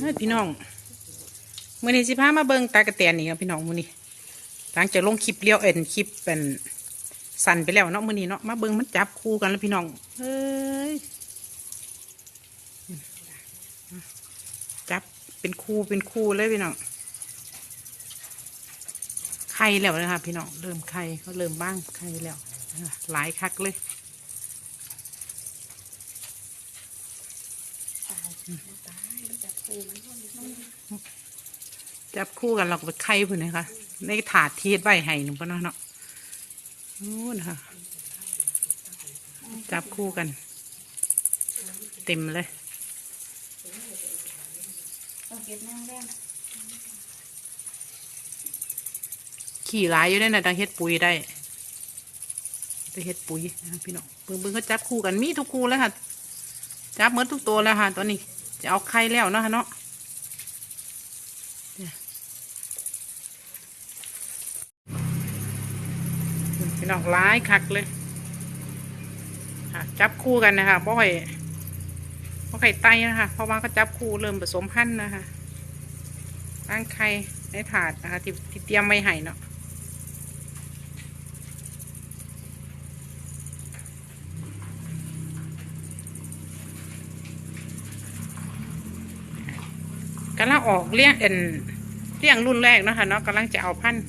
เฮ้ยพี่น้องมื้อนี้สิพามาเบิ่งตากระแตนนี่ครับพี่น้องมื้อนี้หลังจากลงคลิปเลี้ยวเอ็นคลิปเป็นสั่นไปแล้วเนาะมื้อนี้เนาะมาเบิ่งมันจับคู่กันแล้วพี่น้องเอ้ยจับเป็นคู่เป็นคู่เลยพี่น้องไข่แล้วนะคะพี่น้องเริ่มไข่เขาเริ่มบ้างไข่แล้วหลายคักเลย จับคู่กันเราก็ไปไข่พุ่นนะคะในถาดทีดใบไห้หนุ่มก็เนาะเนาะนู่นค่ะ จับคู่กัน เต็มเลยขี่หลายอยู่ได้นะดังเฮ็ดปุ๋ยได้ไปเฮ็ดปุ๋ยนะคะพี่น้องเบิ่งเบิ่งเขาจับคู่กันมีทุกคู่แล้วค่ะ จับเหมือนทุกตัวแล้วค่ะตอนนี้ จะเอาไข่แล้วเนาะคะเนาะเนี่ยพี่น้องร้ายคักเลยค่ะจับคู่กันนะคะเพราะไข่เพราะไข่ไตนะคะเพราะว่าเขาจับคู่เริ่มผสมพันธุ์นะคะตั้งไข่ในถาดนะคะที่ที่เตรียมไว้ให้เนาะ กำลังออกเลี้ยงเอ็นเลี้ยงรุ่นแรกนะคะเนาะกำลังจะเอาพันธุ์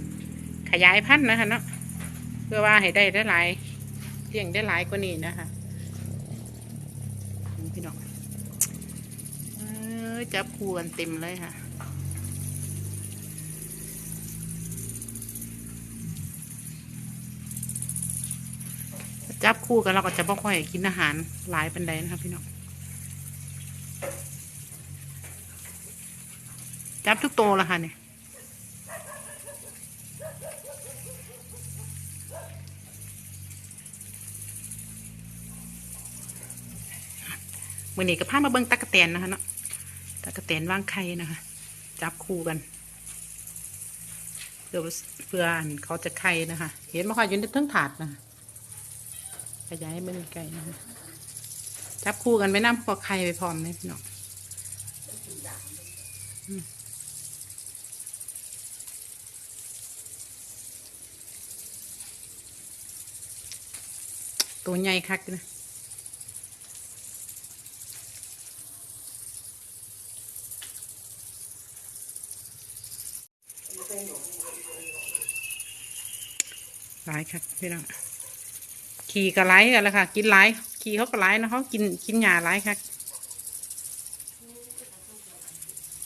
ขยายพันธุ์นะคะเนาะเพื่อว่าให้ได้ได้หลายเลี้ยงได้หลายกว่านี้นะคะพี่น้องเออจับคู่กันเต็มเลยค่ะจับคู่กันเราก็จะไม่ค่อยกินอาหารหลายปันใดนะคะพี่น้อง จับทุกตัวแล้วค่ะเนี่ยมือนี้ก็พามาเบิ้งตะกะแตนนะคะเนาะตะกะแตนว่างไข่นะคะ จับคู่กันเพื่อเพื่ออันเขาจะไข่นะคะ เห็นมาค่อยอยืนในทั้งถาดนะคะขยายให้มันไกลนะคะจับคู่กันไปน้ำพอไข่ไปพร้อมเลยพี่น้อง ตัวใหญ่คักนะหลายคักพี่น้องขี่กระไลกันแล้วค่ะ กินไลขี่เขากระไลนะเขากินกินหญ้าไลคัก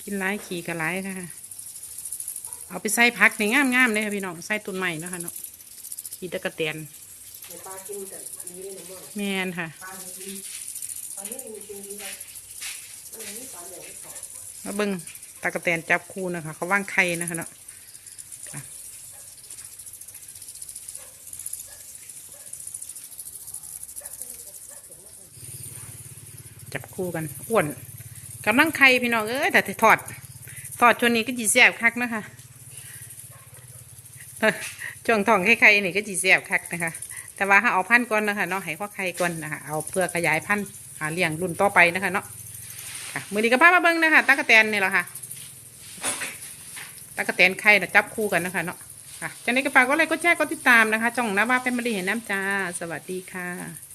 กินไลขี่กระไลค่ะเอาไปใส่พักในงามๆเลยค่ะพี่น้องใส่ต้นใหม่นะคะเนาะขี่ตะกะเตียน ปลากินกับนี้เลยนะมั่งแมนค่ะปลากินปลาไม่มีกินดีเลยมันไม่ปลาเหลืองไม่ขอมาเบิ้งตากระแตนจับคู่นะคะ เขาว่างไข่นะคะเนาะค่ะจับคู่กันอ้วนกำลังไข่พี่น้องเอ้ยแต่ทอดทอดช่วงนี้ก็จีแสบคักนะคะเออช่วงท้องไข่ไข่นี่ก็จีแสบคักนะคะ แต่ว่าถ้าเอาพันธุ์ก่อนนะคะเนาะให้ข้อไข่ก่อนนะคะเอาเพื่อขยายพันธุ์หาเลี้ยงรุ่นต่อไปนะคะเนาะค่ะมือนี้ก็พามาเบิ้งนะคะตากะแตนนี่แหละค่ะตากะแตนไข่นะจับคู่กันนะคะเนาะค่ะจากนี้ก็ฝากก็เลยก็แชร์ก็ติดตามนะคะจ่องนะว่าเป็นมาดีเห็นน้ำจ้าสวัสดีค่ะ